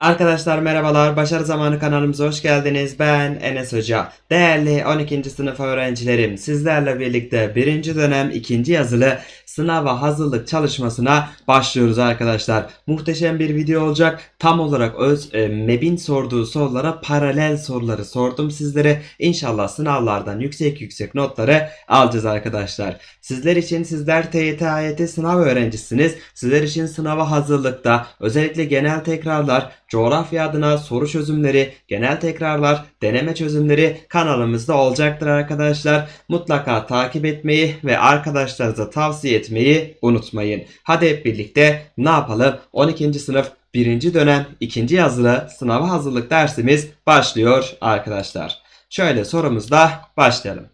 Arkadaşlar merhabalar, Başarı Zamanı kanalımıza hoş geldiniz. Ben Enes Hoca. Değerli 12. sınıf öğrencilerim, sizlerle birlikte 1. dönem 2. yazılı sınava hazırlık çalışmasına başlıyoruz arkadaşlar. Muhteşem bir video olacak. Tam olarak öz e, MEB'in sorduğu sorulara paralel soruları sordum sizlere. İnşallah sınavlardan yüksek yüksek notları alacağız arkadaşlar. Sizler için sizler TYT AYT sınav öğrencisiniz. Sizler için sınava hazırlıkta özellikle genel tekrarlar, coğrafya adına soru çözümleri, genel tekrarlar, deneme çözümleri kanalımızda olacaktır arkadaşlar. Mutlaka takip etmeyi ve arkadaşlarınıza tavsiye etmeyi unutmayın. Hadi hep birlikte ne yapalım? 12. sınıf 1. dönem 2. yazılı sınava hazırlık dersimiz başlıyor arkadaşlar. Şöyle sorumuzla başlayalım.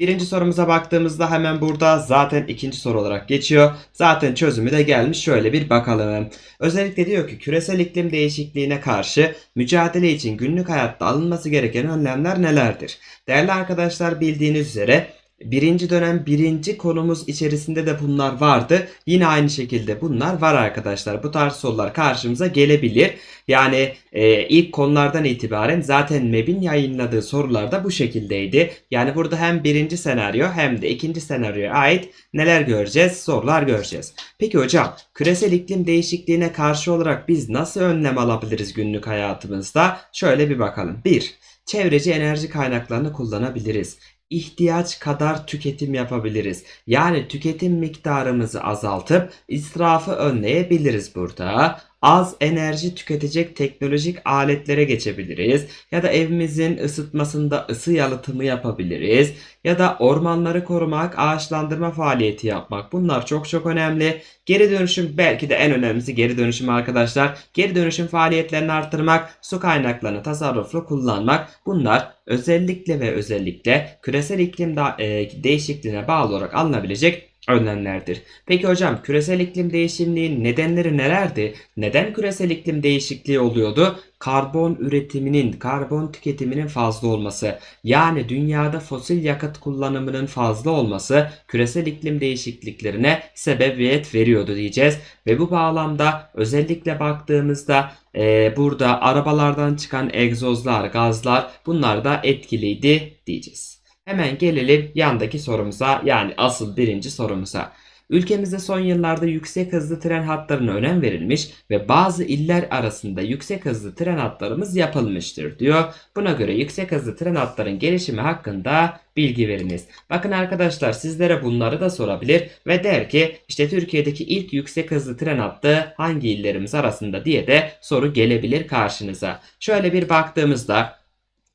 Birinci sorumuza baktığımızda hemen burada zaten ikinci soru olarak geçiyor. Zaten çözümü de gelmiş. Şöyle bir bakalım. Özellikle diyor ki küresel iklim değişikliğine karşı mücadele için günlük hayatta alınması gereken önlemler nelerdir? Değerli arkadaşlar bildiğiniz üzere birinci dönem birinci konumuz içerisinde de bunlar vardı. Yine aynı şekilde bunlar var arkadaşlar. Bu tarz sorular karşımıza gelebilir. Yani e, ilk konulardan itibaren zaten MEB'in yayınladığı sorular da bu şekildeydi. Yani burada hem birinci senaryo hem de ikinci senaryoya ait neler göreceğiz? Sorular göreceğiz. Peki hocam küresel iklim değişikliğine karşı olarak biz nasıl önlem alabiliriz günlük hayatımızda? Şöyle bir bakalım. 1. Çevreci enerji kaynaklarını kullanabiliriz ihtiyaç kadar tüketim yapabiliriz. Yani tüketim miktarımızı azaltıp israfı önleyebiliriz burada. Az enerji tüketecek teknolojik aletlere geçebiliriz. Ya da evimizin ısıtmasında ısı yalıtımı yapabiliriz. Ya da ormanları korumak, ağaçlandırma faaliyeti yapmak. Bunlar çok çok önemli. Geri dönüşüm belki de en önemlisi geri dönüşüm arkadaşlar. Geri dönüşüm faaliyetlerini arttırmak, su kaynaklarını tasarruflu kullanmak. Bunlar özellikle ve özellikle küresel iklim e, değişikliğine bağlı olarak alınabilecek önlemlerdir. Peki hocam küresel iklim değişimliğinin nedenleri nelerdi? Neden küresel iklim değişikliği oluyordu? Karbon üretiminin, karbon tüketiminin fazla olması, yani dünyada fosil yakıt kullanımının fazla olması küresel iklim değişikliklerine sebebiyet veriyordu diyeceğiz. Ve bu bağlamda özellikle baktığımızda e, burada arabalardan çıkan egzozlar, gazlar bunlar da etkiliydi diyeceğiz. Hemen gelelim yandaki sorumuza yani asıl birinci sorumuza. Ülkemizde son yıllarda yüksek hızlı tren hatlarına önem verilmiş ve bazı iller arasında yüksek hızlı tren hatlarımız yapılmıştır diyor. Buna göre yüksek hızlı tren hatların gelişimi hakkında bilgi veriniz. Bakın arkadaşlar sizlere bunları da sorabilir ve der ki işte Türkiye'deki ilk yüksek hızlı tren hattı hangi illerimiz arasında diye de soru gelebilir karşınıza. Şöyle bir baktığımızda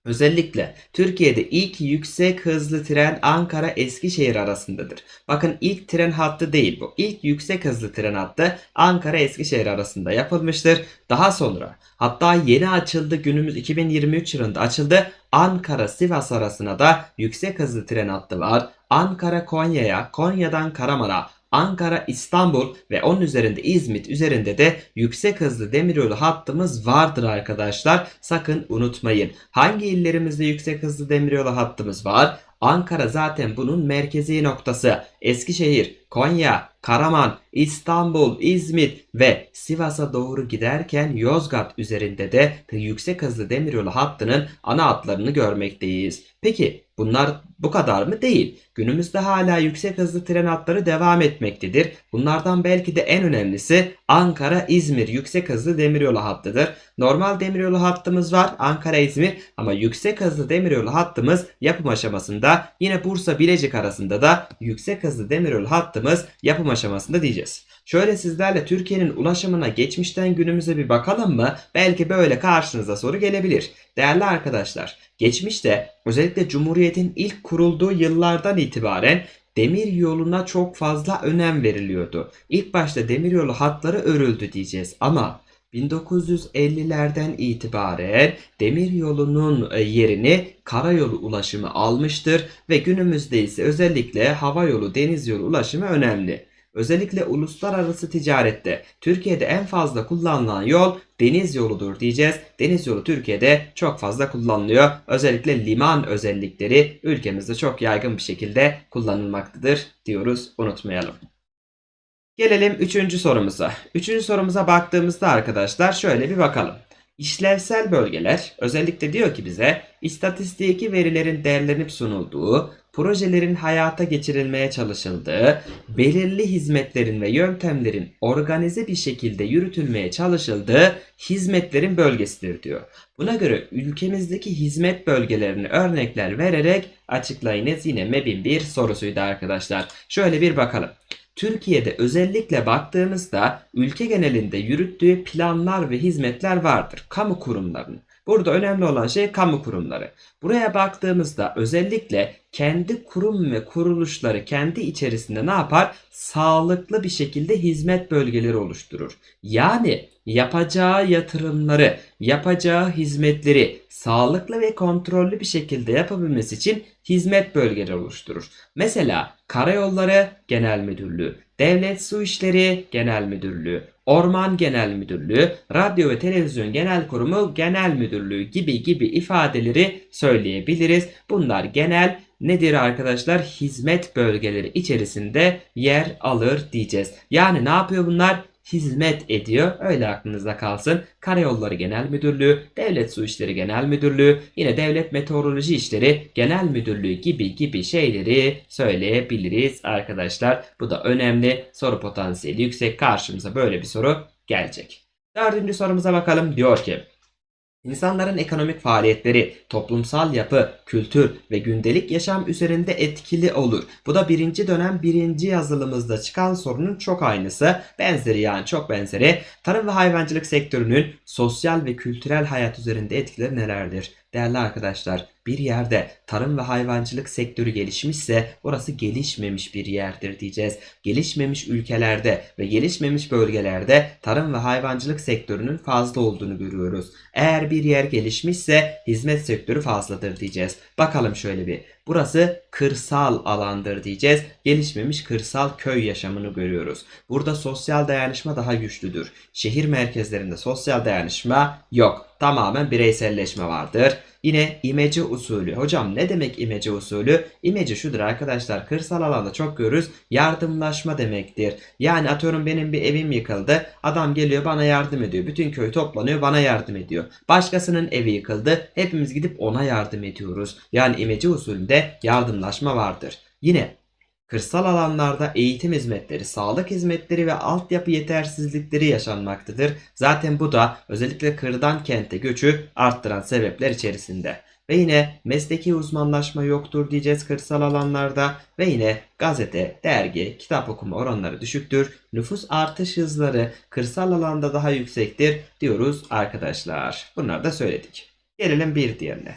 Özellikle Türkiye'de ilk yüksek hızlı tren Ankara Eskişehir arasındadır. Bakın ilk tren hattı değil bu. İlk yüksek hızlı tren hattı Ankara Eskişehir arasında yapılmıştır. Daha sonra hatta yeni açıldı günümüz 2023 yılında açıldı. Ankara Sivas arasına da yüksek hızlı tren hattı var. Ankara Konya'ya, Konya'dan Karaman'a, Ankara, İstanbul ve onun üzerinde İzmit üzerinde de yüksek hızlı demiryolu hattımız vardır arkadaşlar. Sakın unutmayın. Hangi illerimizde yüksek hızlı demiryolu hattımız var? Ankara zaten bunun merkezi noktası. Eskişehir, Konya, Karaman, İstanbul, İzmit ve Sivas'a doğru giderken Yozgat üzerinde de yüksek hızlı demiryolu hattının ana hatlarını görmekteyiz. Peki bunlar bu kadar mı? Değil. Günümüzde hala yüksek hızlı tren hatları devam etmektedir. Bunlardan belki de en önemlisi Ankara-İzmir yüksek hızlı demiryolu hattıdır. Normal demiryolu hattımız var Ankara-İzmir ama yüksek hızlı demiryolu hattımız yapım aşamasında. Yine Bursa-Bilecik arasında da yüksek hızlı demiryolu hattımız yapım aşamasında diyeceğiz. Şöyle sizlerle Türkiye'nin ulaşımına geçmişten günümüze bir bakalım mı? Belki böyle karşınıza soru gelebilir. Değerli arkadaşlar, geçmişte özellikle Cumhuriyet'in ilk kurulduğu yıllardan itibaren demir yoluna çok fazla önem veriliyordu. İlk başta demir yolu hatları örüldü diyeceğiz ama 1950'lerden itibaren demir yolunun e, yerini karayolu ulaşımı almıştır ve günümüzde ise özellikle hava yolu, deniz yolu ulaşımı önemli. Özellikle uluslararası ticarette Türkiye'de en fazla kullanılan yol deniz yoludur diyeceğiz. Deniz yolu Türkiye'de çok fazla kullanılıyor. Özellikle liman özellikleri ülkemizde çok yaygın bir şekilde kullanılmaktadır diyoruz unutmayalım. Gelelim üçüncü sorumuza. Üçüncü sorumuza baktığımızda arkadaşlar şöyle bir bakalım. İşlevsel bölgeler özellikle diyor ki bize istatistiki verilerin değerlenip sunulduğu, projelerin hayata geçirilmeye çalışıldığı, belirli hizmetlerin ve yöntemlerin organize bir şekilde yürütülmeye çalışıldığı hizmetlerin bölgesidir diyor. Buna göre ülkemizdeki hizmet bölgelerini örnekler vererek açıklayınız yine MEB'in bir sorusuydu arkadaşlar. Şöyle bir bakalım. Türkiye'de özellikle baktığımızda ülke genelinde yürüttüğü planlar ve hizmetler vardır. Kamu kurumlarının. Burada önemli olan şey kamu kurumları. Buraya baktığımızda özellikle kendi kurum ve kuruluşları kendi içerisinde ne yapar? Sağlıklı bir şekilde hizmet bölgeleri oluşturur. Yani yapacağı yatırımları, yapacağı hizmetleri sağlıklı ve kontrollü bir şekilde yapabilmesi için hizmet bölgeleri oluşturur. Mesela Karayolları Genel Müdürlüğü, Devlet Su İşleri Genel Müdürlüğü, Orman Genel Müdürlüğü, Radyo ve Televizyon Genel Kurumu Genel Müdürlüğü gibi gibi ifadeleri söyleyebiliriz. Bunlar genel nedir arkadaşlar? Hizmet bölgeleri içerisinde yer alır diyeceğiz. Yani ne yapıyor bunlar? hizmet ediyor. Öyle aklınızda kalsın. Karayolları Genel Müdürlüğü, Devlet Su İşleri Genel Müdürlüğü, yine Devlet Meteoroloji İşleri Genel Müdürlüğü gibi gibi şeyleri söyleyebiliriz arkadaşlar. Bu da önemli. Soru potansiyeli yüksek. Karşımıza böyle bir soru gelecek. Dördüncü sorumuza bakalım. Diyor ki İnsanların ekonomik faaliyetleri, toplumsal yapı, kültür ve gündelik yaşam üzerinde etkili olur. Bu da birinci dönem birinci yazılımızda çıkan sorunun çok aynısı. Benzeri yani çok benzeri. Tarım ve hayvancılık sektörünün sosyal ve kültürel hayat üzerinde etkileri nelerdir? Değerli arkadaşlar, bir yerde tarım ve hayvancılık sektörü gelişmişse orası gelişmemiş bir yerdir diyeceğiz. Gelişmemiş ülkelerde ve gelişmemiş bölgelerde tarım ve hayvancılık sektörünün fazla olduğunu görüyoruz. Eğer bir yer gelişmişse hizmet sektörü fazladır diyeceğiz. Bakalım şöyle bir. Burası kırsal alandır diyeceğiz. Gelişmemiş kırsal köy yaşamını görüyoruz. Burada sosyal dayanışma daha güçlüdür. Şehir merkezlerinde sosyal dayanışma yok. Tamamen bireyselleşme vardır. Yine imece usulü. Hocam ne demek imece usulü? İmece şudur arkadaşlar. Kırsal alanda çok görürüz. Yardımlaşma demektir. Yani atıyorum benim bir evim yıkıldı. Adam geliyor bana yardım ediyor. Bütün köy toplanıyor bana yardım ediyor. Başkasının evi yıkıldı. Hepimiz gidip ona yardım ediyoruz. Yani imece usulünde yardımlaşma vardır. Yine Kırsal alanlarda eğitim hizmetleri, sağlık hizmetleri ve altyapı yetersizlikleri yaşanmaktadır. Zaten bu da özellikle kırdan kente göçü arttıran sebepler içerisinde. Ve yine mesleki uzmanlaşma yoktur diyeceğiz kırsal alanlarda ve yine gazete, dergi, kitap okuma oranları düşüktür. Nüfus artış hızları kırsal alanda daha yüksektir diyoruz arkadaşlar. Bunları da söyledik. Gelelim bir diğerine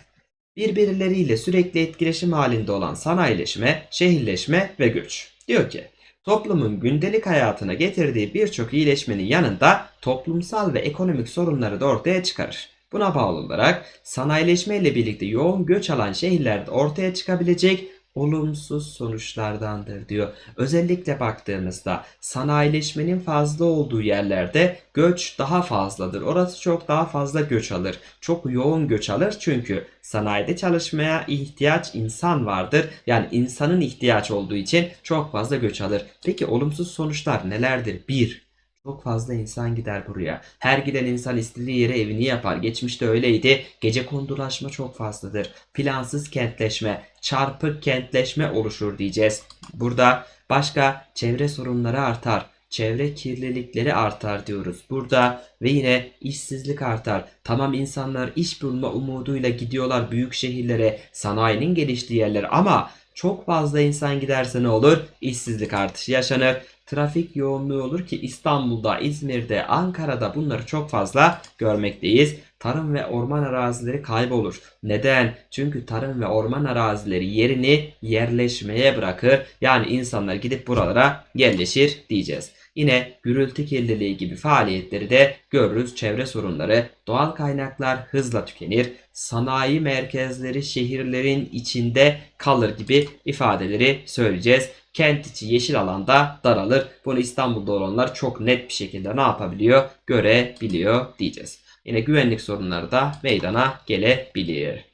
birbirleriyle sürekli etkileşim halinde olan sanayileşme, şehirleşme ve göç. Diyor ki, toplumun gündelik hayatına getirdiği birçok iyileşmenin yanında toplumsal ve ekonomik sorunları da ortaya çıkarır. Buna bağlı olarak sanayileşme ile birlikte yoğun göç alan şehirlerde ortaya çıkabilecek olumsuz sonuçlardandır diyor. Özellikle baktığımızda sanayileşmenin fazla olduğu yerlerde göç daha fazladır. Orası çok daha fazla göç alır. Çok yoğun göç alır çünkü sanayide çalışmaya ihtiyaç insan vardır. Yani insanın ihtiyaç olduğu için çok fazla göç alır. Peki olumsuz sonuçlar nelerdir? 1. Çok fazla insan gider buraya. Her giden insan istediği yere evini yapar. Geçmişte öyleydi. Gece kondulaşma çok fazladır. Plansız kentleşme, çarpık kentleşme oluşur diyeceğiz. Burada başka çevre sorunları artar. Çevre kirlilikleri artar diyoruz burada ve yine işsizlik artar. Tamam insanlar iş bulma umuduyla gidiyorlar büyük şehirlere, sanayinin geliştiği yerlere ama çok fazla insan giderse ne olur? İşsizlik artışı yaşanır trafik yoğunluğu olur ki İstanbul'da, İzmir'de, Ankara'da bunları çok fazla görmekteyiz. Tarım ve orman arazileri kaybolur. Neden? Çünkü tarım ve orman arazileri yerini yerleşmeye bırakır. Yani insanlar gidip buralara yerleşir diyeceğiz. Yine gürültü kirliliği gibi faaliyetleri de görürüz. Çevre sorunları, doğal kaynaklar hızla tükenir. Sanayi merkezleri şehirlerin içinde kalır gibi ifadeleri söyleyeceğiz kent içi yeşil alanda daralır. Bunu İstanbul'da olanlar çok net bir şekilde ne yapabiliyor? Görebiliyor diyeceğiz. Yine güvenlik sorunları da meydana gelebilir.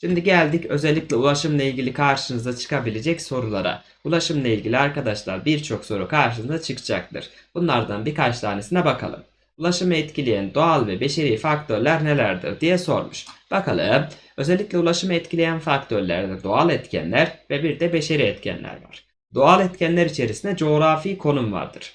Şimdi geldik özellikle ulaşımla ilgili karşınıza çıkabilecek sorulara. Ulaşımla ilgili arkadaşlar birçok soru karşınıza çıkacaktır. Bunlardan birkaç tanesine bakalım. Ulaşımı etkileyen doğal ve beşeri faktörler nelerdir diye sormuş. Bakalım. Özellikle ulaşımı etkileyen faktörlerde doğal etkenler ve bir de beşeri etkenler var. Doğal etkenler içerisinde coğrafi konum vardır.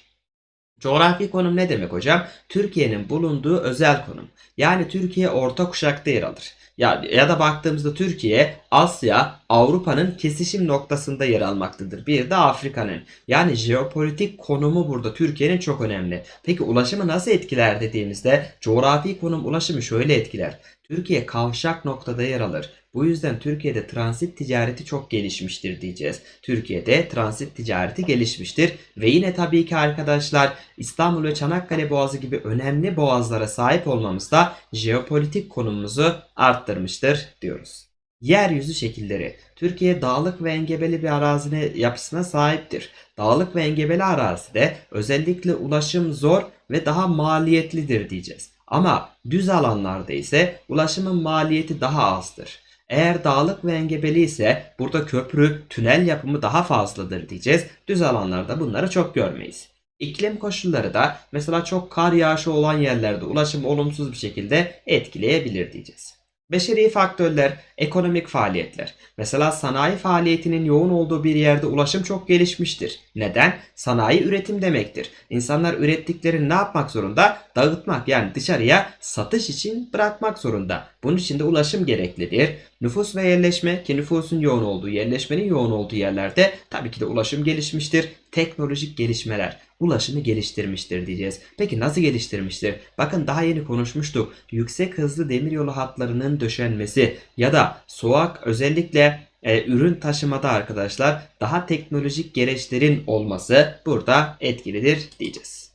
Coğrafi konum ne demek hocam? Türkiye'nin bulunduğu özel konum. Yani Türkiye orta kuşakta yer alır. Ya, ya da baktığımızda Türkiye Asya, Avrupa'nın kesişim noktasında yer almaktadır. Bir de Afrika'nın. Yani jeopolitik konumu burada Türkiye'nin çok önemli. Peki ulaşımı nasıl etkiler dediğimizde coğrafi konum ulaşımı şöyle etkiler. Türkiye kavşak noktada yer alır. Bu yüzden Türkiye'de transit ticareti çok gelişmiştir diyeceğiz. Türkiye'de transit ticareti gelişmiştir. Ve yine tabii ki arkadaşlar İstanbul ve Çanakkale Boğazı gibi önemli boğazlara sahip olmamız da jeopolitik konumumuzu arttırmıştır diyoruz. Yeryüzü şekilleri. Türkiye dağlık ve engebeli bir arazine yapısına sahiptir. Dağlık ve engebeli arazide özellikle ulaşım zor ve daha maliyetlidir diyeceğiz. Ama düz alanlarda ise ulaşımın maliyeti daha azdır. Eğer dağlık ve engebeli ise burada köprü, tünel yapımı daha fazladır diyeceğiz. Düz alanlarda bunları çok görmeyiz. İklim koşulları da mesela çok kar yağışı olan yerlerde ulaşım olumsuz bir şekilde etkileyebilir diyeceğiz. Beşeri faktörler, ekonomik faaliyetler. Mesela sanayi faaliyetinin yoğun olduğu bir yerde ulaşım çok gelişmiştir. Neden? Sanayi üretim demektir. İnsanlar ürettiklerini ne yapmak zorunda? Dağıtmak yani dışarıya satış için bırakmak zorunda. Bunun için de ulaşım gereklidir. Nüfus ve yerleşme ki nüfusun yoğun olduğu, yerleşmenin yoğun olduğu yerlerde tabii ki de ulaşım gelişmiştir. Teknolojik gelişmeler ulaşımı geliştirmiştir diyeceğiz. Peki nasıl geliştirmiştir? Bakın daha yeni konuşmuştuk. Yüksek hızlı demiryolu hatlarının döşenmesi ya da soğuk özellikle e, ürün taşımada arkadaşlar daha teknolojik gereçlerin olması burada etkilidir diyeceğiz.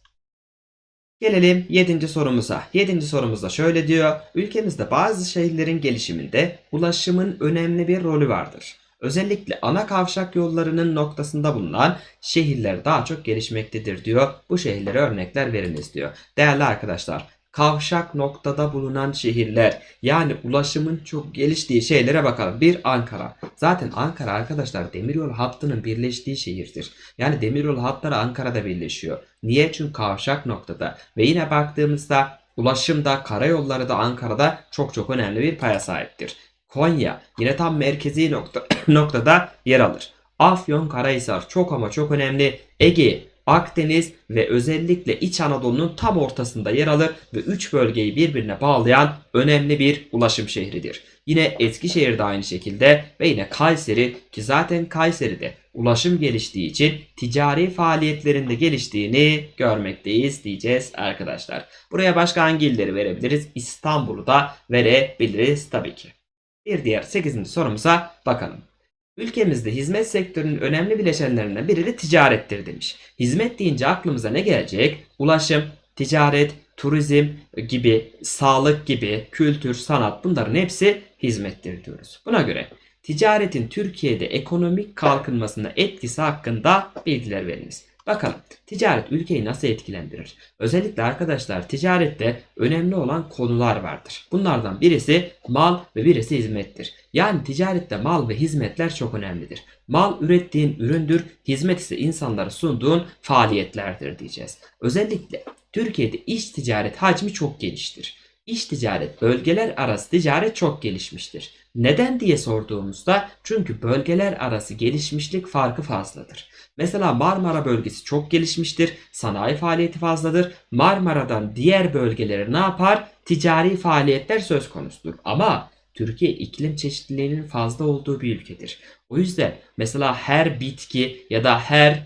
Gelelim 7. sorumuza. 7. sorumuzda şöyle diyor. Ülkemizde bazı şehirlerin gelişiminde ulaşımın önemli bir rolü vardır. Özellikle ana kavşak yollarının noktasında bulunan şehirler daha çok gelişmektedir diyor. Bu şehirlere örnekler veriniz diyor. Değerli arkadaşlar, kavşak noktada bulunan şehirler yani ulaşımın çok geliştiği şeylere bakalım. Bir Ankara. Zaten Ankara arkadaşlar demiryolu hattının birleştiği şehirdir. Yani demiryolu hatları Ankara'da birleşiyor. Niye? Çünkü kavşak noktada. Ve yine baktığımızda ulaşımda karayolları da Ankara'da çok çok önemli bir paya sahiptir. Konya yine tam merkezi nokta, noktada yer alır. Afyon Karahisar çok ama çok önemli. Ege, Akdeniz ve özellikle İç Anadolu'nun tam ortasında yer alır ve 3 bölgeyi birbirine bağlayan önemli bir ulaşım şehridir. Yine Eskişehir de aynı şekilde ve yine Kayseri ki zaten Kayseri'de ulaşım geliştiği için ticari faaliyetlerinde geliştiğini görmekteyiz diyeceğiz arkadaşlar. Buraya başka hangi illeri verebiliriz? İstanbul'u da verebiliriz tabii ki. Bir diğer 8. sorumuza bakalım. Ülkemizde hizmet sektörünün önemli bileşenlerinden biri de ticarettir demiş. Hizmet deyince aklımıza ne gelecek? Ulaşım, ticaret, turizm gibi, sağlık gibi, kültür, sanat bunların hepsi hizmettir diyoruz. Buna göre ticaretin Türkiye'de ekonomik kalkınmasına etkisi hakkında bilgiler veriniz. Bakalım ticaret ülkeyi nasıl etkilendirir? Özellikle arkadaşlar ticarette önemli olan konular vardır. Bunlardan birisi mal ve birisi hizmettir. Yani ticarette mal ve hizmetler çok önemlidir. Mal ürettiğin üründür, hizmet ise insanlara sunduğun faaliyetlerdir diyeceğiz. Özellikle Türkiye'de iş ticaret hacmi çok geniştir. İş ticaret, bölgeler arası ticaret çok gelişmiştir. Neden diye sorduğumuzda çünkü bölgeler arası gelişmişlik farkı fazladır. Mesela Marmara bölgesi çok gelişmiştir. Sanayi faaliyeti fazladır. Marmara'dan diğer bölgelere ne yapar? Ticari faaliyetler söz konusudur. Ama Türkiye iklim çeşitliliğinin fazla olduğu bir ülkedir. O yüzden mesela her bitki ya da her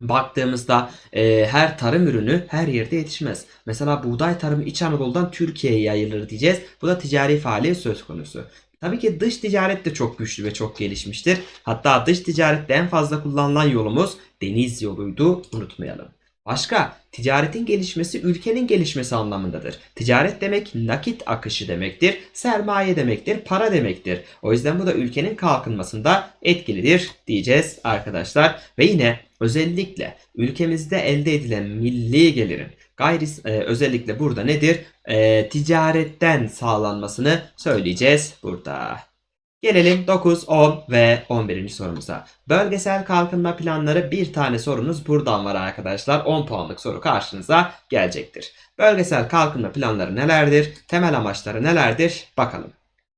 baktığımızda e, her tarım ürünü her yerde yetişmez. Mesela buğday tarımı İç Anadolu'dan Türkiye'ye yayılır diyeceğiz. Bu da ticari faaliyet söz konusu. Tabii ki dış ticaret de çok güçlü ve çok gelişmiştir. Hatta dış ticarette en fazla kullanılan yolumuz deniz yoluydu unutmayalım. Başka ticaretin gelişmesi ülkenin gelişmesi anlamındadır. Ticaret demek nakit akışı demektir, sermaye demektir, para demektir. O yüzden bu da ülkenin kalkınmasında etkilidir diyeceğiz arkadaşlar. Ve yine özellikle ülkemizde elde edilen milli gelirin gayri e, özellikle burada nedir? E, ticaretten sağlanmasını söyleyeceğiz burada. Gelelim 9, 10 ve 11. sorumuza. Bölgesel kalkınma planları bir tane sorunuz buradan var arkadaşlar. 10 puanlık soru karşınıza gelecektir. Bölgesel kalkınma planları nelerdir? Temel amaçları nelerdir? Bakalım.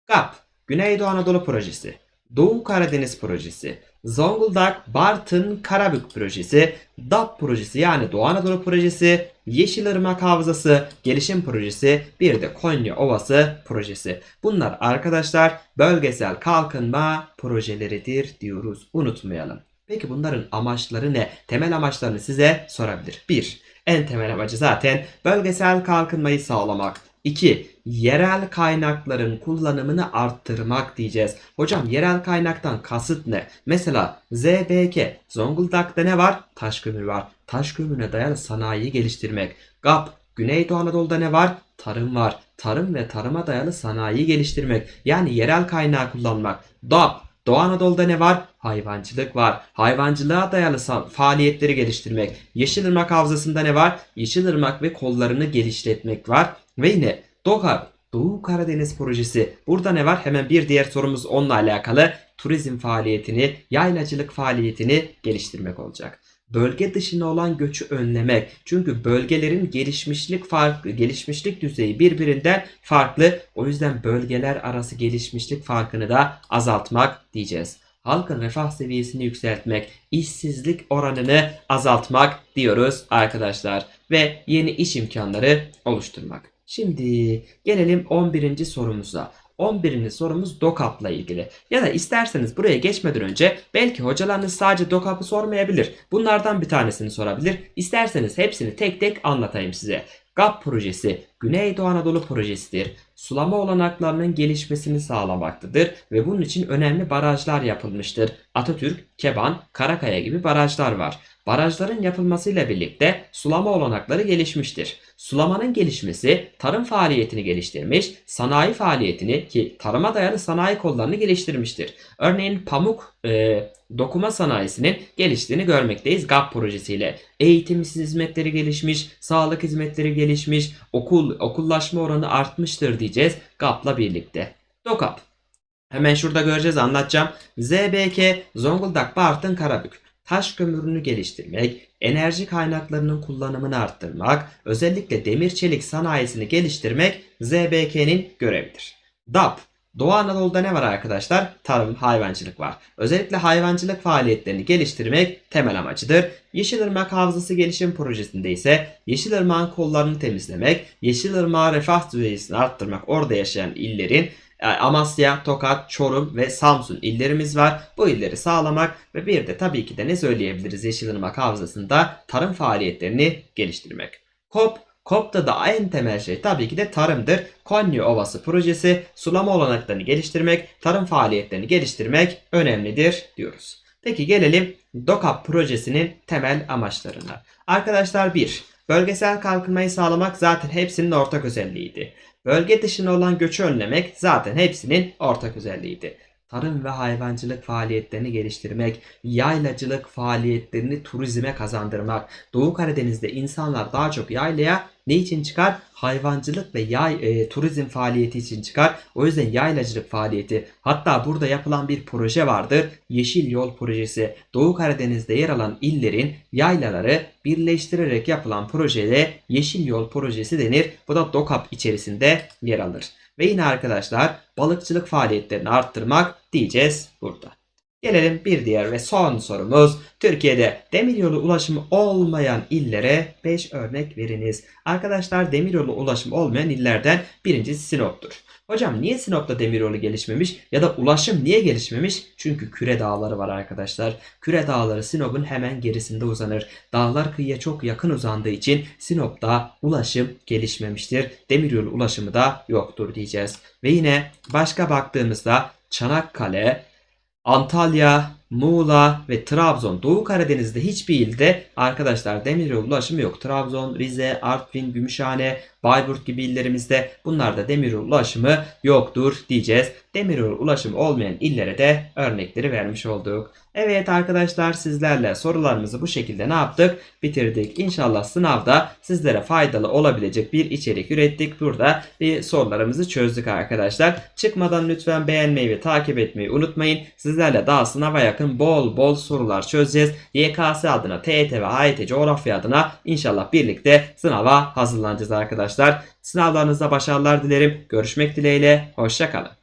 GAP, Güneydoğu Anadolu Projesi, Doğu Karadeniz Projesi, Zonguldak Bartın Karabük Projesi, DAP Projesi yani Doğu Anadolu Projesi, Yeşilırmak Havzası Gelişim Projesi, bir de Konya Ovası Projesi. Bunlar arkadaşlar bölgesel kalkınma projeleridir diyoruz. Unutmayalım. Peki bunların amaçları ne? Temel amaçlarını size sorabilir. 1. En temel amacı zaten bölgesel kalkınmayı sağlamak. 2. Yerel kaynakların kullanımını arttırmak diyeceğiz. Hocam yerel kaynaktan kasıt ne? Mesela ZBK, Zonguldak'ta ne var? Taş kömür var. Taş kömürüne dayalı sanayiyi geliştirmek. GAP, Güneydoğu Anadolu'da ne var? Tarım var. Tarım ve tarıma dayalı sanayiyi geliştirmek. Yani yerel kaynağı kullanmak. DAP, Doğu Anadolu'da ne var? Hayvancılık var. Hayvancılığa dayalı faaliyetleri geliştirmek. Yeşilırmak Havzası'nda ne var? Yeşilırmak ve kollarını geliştirmek var. Ve yine DOKA, Doğu Karadeniz Projesi. Burada ne var? Hemen bir diğer sorumuz onunla alakalı. Turizm faaliyetini, yaylacılık faaliyetini geliştirmek olacak. Bölge dışına olan göçü önlemek. Çünkü bölgelerin gelişmişlik farklı, gelişmişlik düzeyi birbirinden farklı. O yüzden bölgeler arası gelişmişlik farkını da azaltmak diyeceğiz. Halkın refah seviyesini yükseltmek, işsizlik oranını azaltmak diyoruz arkadaşlar ve yeni iş imkanları oluşturmak. Şimdi gelelim 11. sorumuza. 11. sorumuz DOKAP'la ilgili. Ya da isterseniz buraya geçmeden önce belki hocalarınız sadece DOKAP'ı sormayabilir. Bunlardan bir tanesini sorabilir. İsterseniz hepsini tek tek anlatayım size. GAP projesi Güneydoğu Anadolu projesidir. Sulama olanaklarının gelişmesini sağlamaktadır ve bunun için önemli barajlar yapılmıştır. Atatürk, Keban, Karakaya gibi barajlar var. Barajların yapılmasıyla birlikte sulama olanakları gelişmiştir. Sulamanın gelişmesi tarım faaliyetini geliştirmiş, sanayi faaliyetini ki tarıma dayalı sanayi kollarını geliştirmiştir. Örneğin pamuk e, dokuma sanayisinin geliştiğini görmekteyiz GAP projesiyle. Eğitim hizmetleri gelişmiş, sağlık hizmetleri gelişmiş, okul okullaşma oranı artmıştır diyeceğiz GAP'la birlikte. DOKAP. Hemen şurada göreceğiz anlatacağım. ZBK Zonguldak Bartın Karabük taş kömürünü geliştirmek, enerji kaynaklarının kullanımını arttırmak, özellikle demir çelik sanayisini geliştirmek ZBK'nin görevidir. DAP Doğu Anadolu'da ne var arkadaşlar? Tarım, hayvancılık var. Özellikle hayvancılık faaliyetlerini geliştirmek temel amacıdır. Yeşilırmak Havzası Gelişim Projesi'nde ise Yeşilırmak'ın kollarını temizlemek, Yeşilırmak'ın refah düzeyini arttırmak, orada yaşayan illerin Amasya, Tokat, Çorum ve Samsun illerimiz var. Bu illeri sağlamak ve bir de tabii ki de ne söyleyebiliriz Yeşilırmak Havzası'nda tarım faaliyetlerini geliştirmek. KOP KOP'ta da en temel şey tabii ki de tarımdır. Konya Ovası projesi sulama olanaklarını geliştirmek, tarım faaliyetlerini geliştirmek önemlidir diyoruz. Peki gelelim DOKAP projesinin temel amaçlarına. Arkadaşlar 1. Bölgesel kalkınmayı sağlamak zaten hepsinin ortak özelliğiydi. Bölge dışına olan göçü önlemek zaten hepsinin ortak özelliğiydi. Tarım ve hayvancılık faaliyetlerini geliştirmek, yaylacılık faaliyetlerini turizme kazandırmak. Doğu Karadeniz'de insanlar daha çok yaylaya ne için çıkar? Hayvancılık ve yay e, turizm faaliyeti için çıkar. O yüzden yaylacılık faaliyeti. Hatta burada yapılan bir proje vardır. Yeşil Yol projesi. Doğu Karadeniz'de yer alan illerin yaylaları birleştirerek yapılan projeye Yeşil Yol projesi denir. Bu da DOKAP içerisinde yer alır. Ve yine arkadaşlar balıkçılık faaliyetlerini arttırmak diyeceğiz burada. Gelelim bir diğer ve son sorumuz. Türkiye'de demiryolu ulaşımı olmayan illere 5 örnek veriniz. Arkadaşlar demiryolu ulaşımı olmayan illerden birincisi Sinop'tur. Hocam niye Sinop'ta demiryolu gelişmemiş ya da ulaşım niye gelişmemiş? Çünkü küre dağları var arkadaşlar. Küre dağları Sinop'un hemen gerisinde uzanır. Dağlar kıyıya çok yakın uzandığı için Sinop'ta ulaşım gelişmemiştir. Demiryolu ulaşımı da yoktur diyeceğiz. Ve yine başka baktığımızda Çanakkale, Antalya, Muğla ve Trabzon. Doğu Karadeniz'de hiçbir ilde arkadaşlar demiryolu ulaşımı yok. Trabzon, Rize, Artvin, Gümüşhane, Bayburt gibi illerimizde bunlarda demiryolu ulaşımı yoktur diyeceğiz. Demiryolu ulaşımı olmayan illere de örnekleri vermiş olduk. Evet arkadaşlar sizlerle sorularımızı bu şekilde ne yaptık? Bitirdik. İnşallah sınavda sizlere faydalı olabilecek bir içerik ürettik. Burada bir sorularımızı çözdük arkadaşlar. Çıkmadan lütfen beğenmeyi ve takip etmeyi unutmayın. Sizlerle daha sınava yakın bol bol sorular çözeceğiz. YKS adına, TET ve AYT coğrafya adına inşallah birlikte sınava hazırlanacağız arkadaşlar. Sınavlarınızda başarılar dilerim. Görüşmek dileğiyle. Hoşçakalın.